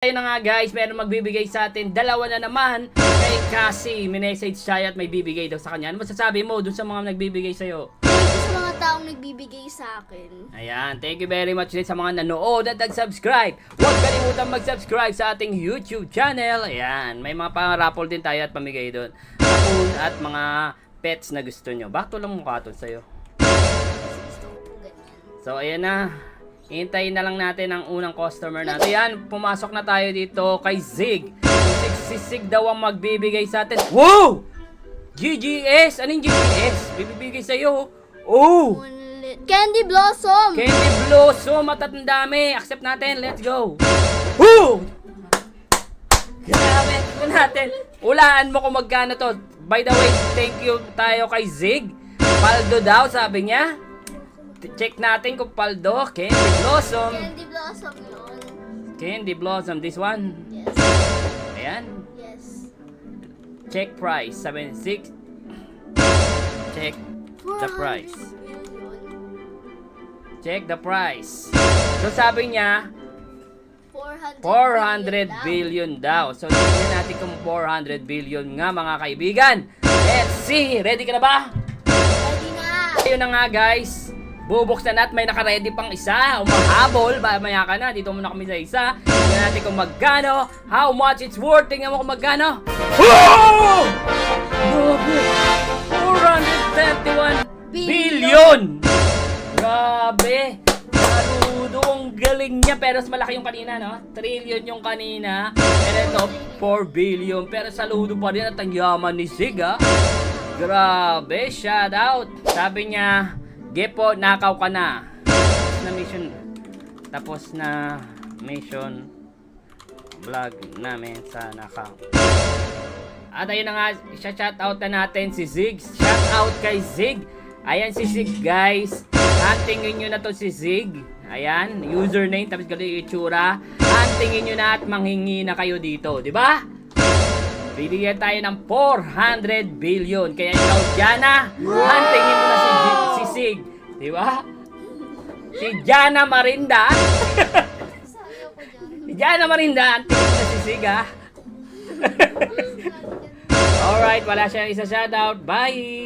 Ayun na nga guys, meron magbibigay sa atin. Dalawa na naman kay Cassie. Minessage siya at may bibigay daw sa kanya. Ano masasabi mo dun sa mga nagbibigay sa'yo? Thank you sa mga taong nagbibigay sa akin. Ayan, thank you very much din sa mga nanood at nag-subscribe. Huwag kalimutan mag-subscribe sa ating YouTube channel. Ayan, may mga pang-raffle din tayo at pamigay doon. Food at mga pets na gusto nyo. Bakit lang mukha to sa'yo? So, ayan na. Hintayin na lang natin ang unang customer natin. Ayan, pumasok na tayo dito kay Zig. Si Zig daw ang magbibigay sa atin. Wow! GGS! Anong GGS? Bibigay sa'yo. Oh! Candy Blossom! Candy Blossom at ang dami. Accept natin. Let's go. Woo! Grabe. Ito natin. Ulaan mo kung magkano to. By the way, thank you tayo kay Zig. Paldo daw, sabi niya. Check natin kung paldo. Candy Blossom. Candy Blossom yun. Candy Blossom. This one. Yes. Ayan. Yes. Check price. 76. Check the price. 400 million. Check the price. So sabi niya, 400, 400 billion daw. So, tingnan natin kung 400 billion nga mga kaibigan. Let's see! Ready ka na ba? Ready na! Ayun na nga guys. Bubuksan na at may nakaredy pang isa. Umahabol. Ba, maya ka na. Dito muna kami sa isa. Tingnan natin kung magkano. How much it's worth. Tingnan mo kung magkano. Oh! Grabe! 431 billion! Grabe! Saludo, ang galing niya. Pero mas malaki yung kanina, no? Trillion yung kanina. Pero ito, 4 billion. Pero saludo pa rin at ang yaman ni Sig, ha? Grabe, shout out. Sabi niya, Gepo, nakaw ka na. Tapos na mission. Tapos na mission vlog namin sa nakaw. At ayun na nga, shout out na natin si Zig. Shout out kay Zig. Ayan si Zig guys. Hantingin nyo na to si Zig. Ayan, username, tapos ganito yung itsura. Hantingin nyo na at manghingi na kayo dito, di ba? Bibigyan tayo ng 400 billion. Kaya ikaw, mo na Sig. Di ba? Si Jana Marinda. Si Jana Marinda, hantingin mo na si Sig, ha? Alright, wala siyang isa shoutout. Bye!